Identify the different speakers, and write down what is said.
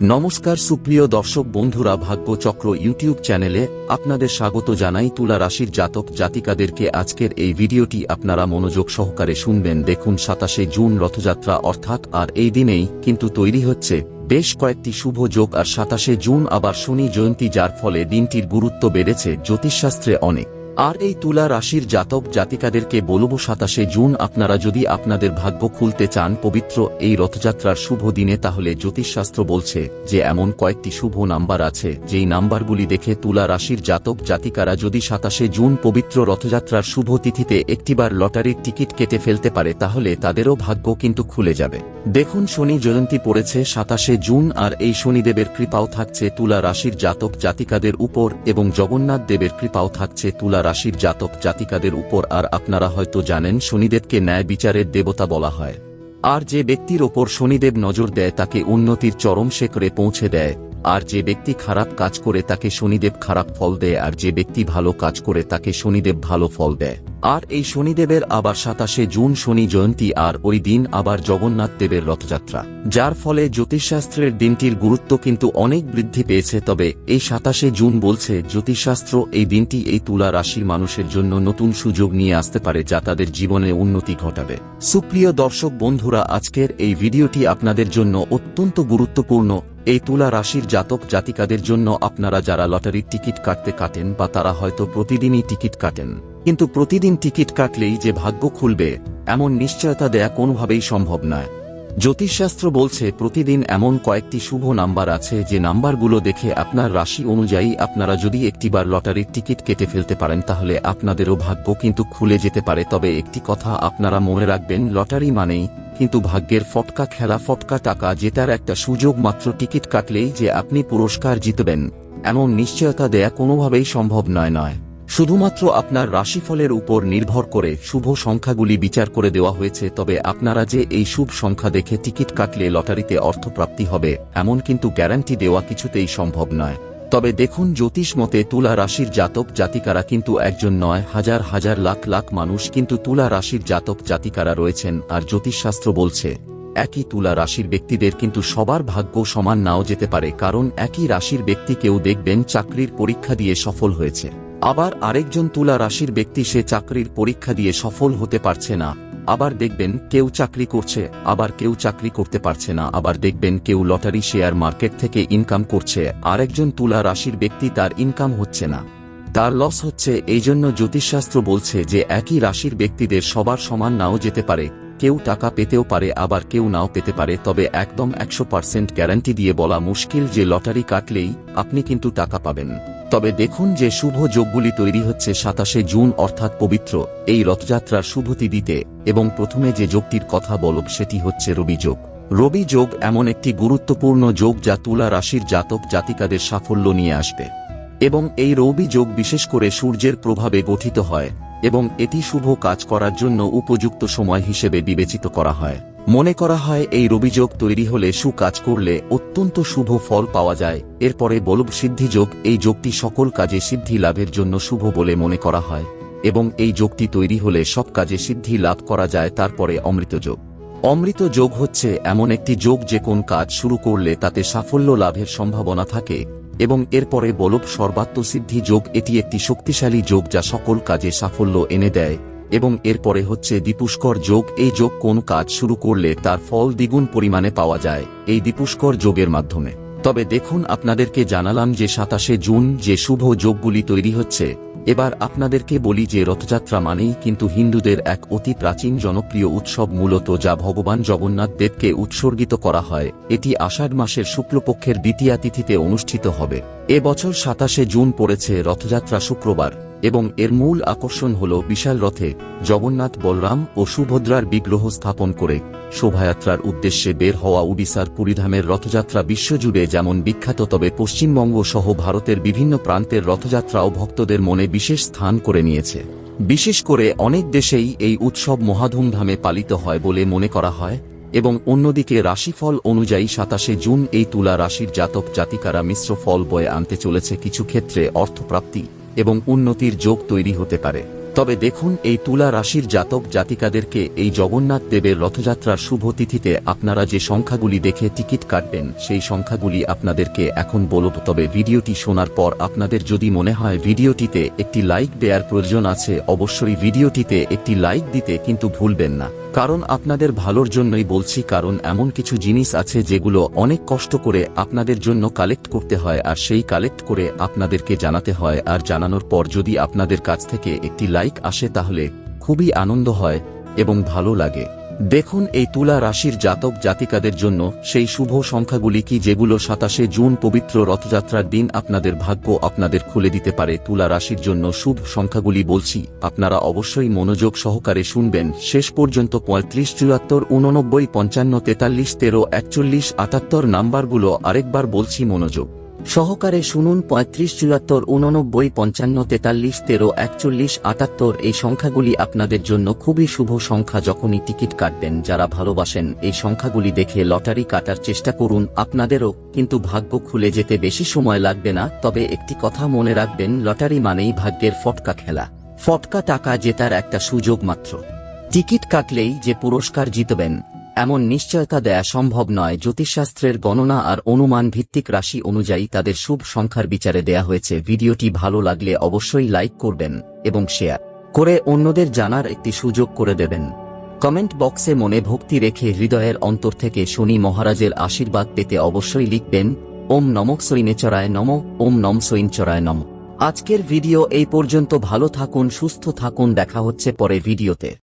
Speaker 1: নমস্কার সুপ্রিয় দর্শক বন্ধুরা ভাগ্য চক্র ইউটিউব চ্যানেলে আপনাদের স্বাগত জানাই তুলা রাশির জাতক জাতিকাদেরকে। আজকের এই ভিডিওটি আপনারা মনোযোগ সহকারে শুনবেন। দেখুন, সাতাশে জুন রথযাত্রা অর্থাৎ আর এই দিনেই কিন্তু তৈরি হচ্ছে বেশ কয়েকটি শুভ যোগ। আর সাতাশে জুন আবার শনি জয়ন্তী, যার ফলে দিনটির গুরুত্ব বেড়েছে। জ্যোতিষশাস্ত্রে অনেক আর এই তুলা রাশির জাতক জাতিকাদেরকে বলব সাতাশে জুন, আপনারা যদি আপনাদের ভাগ্য খুলতে চান পবিত্র এই রথযাত্রার শুভ দিনে, তাহলে জ্যোতিষশাস্ত্র বলছে যে এমন কয়েকটি শুভ নাম্বার আছে। যেই নাম্বারগুলি দেখে তুলা রাশির জাতক জাতিকারা যদি সাতাশে জুন পবিত্র রথযাত্রার শুভ তিথিতে একটিবার লটারির টিকিট কেটে ফেলতে পারে, তাহলে তাদেরও ভাগ্য কিন্তু খুলে যাবে। দেখুন, শনি জয়ন্তী পড়েছে সাতাশে জুন, আর এই শনিদেবের কৃপাও থাকছে তুলা রাশির জাতক জাতিকাদের উপর, এবং জগন্নাথ দেবের কৃপাও থাকছে তুলা রাশির জাতক জাতিকাদের উপর আর আপনারা হয়তো জানেন শনিদেবকে ন্যায় বিচারের দেবতা বলা হয়। আর যে ব্যক্তির ওপর শনিদেব নজর দেয় তাকে উন্নতির চরম শেখরে পৌঁছে দেয়। আর যে ব্যক্তি খারাপ কাজ করে তাকে শনিদেব খারাপ ফল দেয়, আর যে ব্যক্তি ভালো কাজ করে তাকে শনিদেব ভালো ফল দেয়। আর এই শনিদেবের আবার সাতাশে জুন শনি জয়ন্তী, আর ওই দিন আবার জগন্নাথ দেবের রথযাত্রা। যার ফলে জ্যোতিষশাস্ত্রের দিনটির গুরুত্ব কিন্তু অনেক বৃদ্ধি পেয়েছে, তবে এই সাতাশে জুন বলছে, জ্যোতিষশাস্ত্র এই দিনটি এই তুলা রাশির মানুষের জন্য নতুন সুযোগ নিয়ে আসতে পারে, যা তাদের জীবনে উন্নতি ঘটাবে। সুপ্রিয় দর্শক বন্ধুরা, আজকের এই ভিডিওটি আপনাদের জন্য অত্যন্ত গুরুত্বপূর্ণ। এই তুলা রাশির জাতক জাতিকাদের জন্য আপনারা যারা লটারির টিকিট কাটতে কাটেন বা তারা হয়তো প্রতিদিনই টিকিট কাটেন, কিন্তু প্রতিদিন টিকিট কাটলেই যে ভাগ্য খুলবে, এমন নিশ্চয়তা দেয়া কোনোভাবেই সম্ভব নয়। জ্যোতিষশাস্ত্র বলছে, প্রতিদিন এমন কয়েকটি শুভ নাম্বার আছে যে নাম্বারগুলো দেখে আপনার রাশি অনুযায়ী আপনারা যদি একটিবার লটারির টিকিট কেটে ফেলতে পারেন, তাহলে আপনাদেরও ভাগ্য কিন্তু খুলে যেতে পারে। তবে একটি কথা আপনারা মনে রাখবেন, লটারি মানেই কিন্তু ভাগ্যের ফটকা খেলা, ফটকা টাকা, জেতার একটা সুযোগ মাত্র টিকিট কাটলেই যে আপনি পুরস্কার জিতবেন, এমন নিশ্চয়তা দেয়া কোনোভাবেই সম্ভব নয় নয়। শুধুমাত্র আপনার রাশিফলের উপর নির্ভর করে শুভ সংখ্যাগুলি বিচার করে দেওয়া হয়েছে, তবে আপনারা যে এই শুভ সংখ্যা দেখে টিকিট কাটলে লটারিতে অর্থপ্রাপ্তি হবে, এমন কিন্তু গ্যারান্টি দেওয়া কিছুতেই সম্ভব নয়। তবে দেখুন জ্যোতিষ মতে তুলা রাশির জাতক জাতিকারা কিন্তু একজন নয়, হাজার হাজার লাখ লাখ মানুষ কিন্তু তুলা রাশির জাতক জাতিকারা রয়েছেন, আর জ্যোতিষশাস্ত্র বলছে, একই তুলা রাশির ব্যক্তিদের কিন্তু সবার ভাগ্য সমান নাও যেতে পারে, কারণ একই রাশির ব্যক্তি কেউ দেখবেন চাকরির পরীক্ষা দিয়ে সফল হয়েছে। আবার আরেকজন তুলা রাশির ব্যক্তি সে চাকরির পরীক্ষা দিয়ে সফল হতে পারছে না। আবার দেখবেন কেউ চাকরি করছে, আবার কেউ চাকরি করতে পারছে না। আবার দেখবেন কেউ লটারি শেয়ার মার্কেট থেকে ইনকাম করছে। আরেকজন তুলা রাশির ব্যক্তি তার ইনকাম হচ্ছে না। তার লস হচ্ছে এই জন্য জ্যোতিষশাস্ত্র বলছে যে একই রাশির ব্যক্তিদের সবার সমান নাও যেতে পারে। কেউ টাকা পেতেও পারে, আবার কেউ নাও পেতে পারে। তবে একদম একশো পার্সেন্ট গ্যারান্টি দিয়ে বলা মুশকিল যে লটারি কাটলেই আপনি কিন্তু টাকা পাবেন। তবে দেখুন যে শুভ যোগগুলি তৈরি হচ্ছে সাতাশে জুন অর্থাৎ পবিত্র এই রথযাত্রার শুভতি দিতে এবং প্রথমে যে যোগটির কথা বলব সেটি হচ্ছে রবি যোগ। রবি যোগ এমন একটি গুরুত্বপূর্ণ যোগ যা তুলা রাশির জাতক জাতিকাদের সাফল্য নিয়ে আসবে। এবং এই রবি যোগ বিশেষ করে সূর্যের প্রভাবে গঠিত হয় এবং এটি শুভ কাজ করার জন্য উপযুক্ত সময় হিসেবে বিবেচিত করা হয়। মনে করা হয় এই রবিযোগ তৈরি হলে সুকাজ করলে অত্যন্ত শুভ ফল পাওয়া যায়। এরপরে বলব সিদ্ধিযোগ এই যোগটি সকল কাজে সিদ্ধি লাভের জন্য শুভ বলে মনে করা হয় এবং এই যোগটি তৈরি হলে সব কাজে সিদ্ধি লাভ করা যায় তারপরে অমৃত যোগ। অমৃত যোগ হচ্ছে এমন একটি যোগ যে কোন কাজ শুরু করলে তাতে সাফল্য লাভের সম্ভাবনা থাকে এবং এরপরে বলব সর্বাত্মসিদ্ধি যোগ, এটি একটি শক্তিশালী যোগ যা সকল কাজে সাফল্য এনে দেয়। এবং এরপরে হচ্ছে দীপুষ্কর যোগ। এই যোগ কোন কাজ শুরু করলে তার ফল দ্বিগুণ পরিমাণে পাওয়া যায়, এই দীপুষ্কর যোগের মাধ্যমে। তবে দেখুন, আপনাদেরকে জানালাম যে সাতাশে জুন যে শুভ যোগগুলি তৈরি হচ্ছে। এবার আপনাদেরকে বলি যে রথযাত্রা মানেই কিন্তু হিন্দুদের এক অতি প্রাচীন জনপ্রিয় উৎসব মূলত যা ভগবান জগন্নাথ দেবকে উৎসর্গিত করা হয়। এটি আষাঢ় মাসের শুক্লপক্ষের দ্বিতীয়া তিথিতে অনুষ্ঠিত হবে। এবছর সাতাশে জুন পড়েছে রথযাত্রা শুক্রবার। এবং এর মূল আকর্ষণ হল বিশাল রথে জগন্নাথ বলরাম ও সুভদ্রার বিগ্রহ স্থাপন করে শোভাযাত্রার উদ্দেশ্যে বের হওয়া উড়িষ্যার পুরীধামের রথযাত্রা বিশ্বজুড়ে যেমন বিখ্যাত, তবে পশ্চিমবঙ্গ সহ ভারতের বিভিন্ন প্রান্তের রথযাত্রাও ভক্তদের মনে বিশেষ স্থান করে নিয়েছে। বিশেষ করে অনেক দেশেই এই উৎসব মহাধুমধামে পালিত হয় বলে মনে করা হয় এবং অন্যদিকে রাশিফল অনুযায়ী সাতাশে জুন এই তুলা রাশির জাতক জাতিকারা মিশ্র ফল বয়ে আনতে চলেছে কিছু ক্ষেত্রে অর্থপ্রাপ্তি। এবং উন্নতির যোগ তৈরি হতে পারে। তবে দেখুন এই তুলা রাশির জাতক জাতিকাদেরকে এই জগন্নাথ দেবের রথযাত্রার শুভ তিথিতে আপনারা যে সংখ্যাগুলি দেখে টিকিট কাটবেন, সেই সংখ্যাগুলি আপনাদেরকে এখন বলব। তবে ভিডিওটি শোনার পর আপনাদের যদি মনে হয় ভিডিওটিতে একটি লাইক দেওয়ার প্রয়োজন আছে, অবশ্যই ভিডিওটিতে একটি লাইক দিতে কিন্তু ভুলবেন না। কারণ আপনাদের ভালোর জন্যই বলছি, কারণ এমন কিছু জিনিস আছে যেগুলো অনেক কষ্ট করে আপনাদের জন্য কালেক্ট করতে হয়, আর সেই কালেক্ট করে আপনাদেরকে জানাতে হয়। আর জানানোর পর যদি আপনাদের কাছ থেকে একটি লাইক আসে তাহলে খুবই আনন্দ হয় এবং ভালো লাগে। দেখুন এই তুলা রাশির জাতক জাতিকাদের জন্য সেই শুভ সংখ্যাগুলি কি যেগুলো সাতাশে জুন পবিত্র রথযাত্রার দিন আপনাদের ভাগ্য আপনাদের খুলে দিতে পারে। তুলা রাশির জন্য শুভ সংখ্যাগুলি বলছি, আপনারা অবশ্যই মনোযোগ সহকারে শুনবেন। শেষ পর্যন্ত পঁয়ত্রিশ, চুয়াত্তর উননব্বই পঞ্চান্ন, তেতাল্লিশ, তেরো, একচল্লিশ, আটাত্তর নাম্বারগুলো আরেকবার বলছি মনোযোগ। সহকারে শুনুন পঁয়ত্রিশ চুয়াত্তর উননব্বই পঞ্চান্ন তেতাল্লিশ তেরো একচল্লিশ আটাত্তর, এই সংখ্যাগুলি আপনাদের জন্য খুবই শুভ সংখ্যা। যখনই টিকিট কাটবেন, যারা ভালোবাসেন, এই সংখ্যাগুলি দেখে লটারি কাটার চেষ্টা করুন, আপনাদেরও। কিন্তু ভাগ্য খুলে যেতে বেশি সময় লাগবে না, তবে একটি কথা মনে রাখবেন, লটারি মানেই ভাগ্যের ফটকা খেলা। ফটকা টাকা জেতার একটা সুযোগ মাত্র। টিকিট কাটলেই যে পুরস্কার জিতবেন এমন নিশ্চয়তা দেয়া সম্ভব নয়, জ্যোতিষশাস্ত্রের গণনা আর অনুমান ভিত্তিক রাশি অনুযায়ী তাদের শুভ সংখ্যার বিচারে দেয়া হয়েছে। ভিডিওটি ভালো লাগলে অবশ্যই লাইক করবেন এবং শেয়ার করে অন্যদের জানার একটি সুযোগ করে দেবেন। কমেন্ট বক্সে মনে ভক্তি রেখে হৃদয়ের অন্তর থেকে শনি মহারাজের আশীর্বাদ পেতে অবশ্যই লিখবেন, ওম নমক সৈনে চড়ায় নম, ওম নম সৈন চড়ায় নম। আজকের ভিডিও এই পর্যন্ত, ভালো থাকুন, সুস্থ থাকুন, দেখা হচ্ছে পরে ভিডিওতে।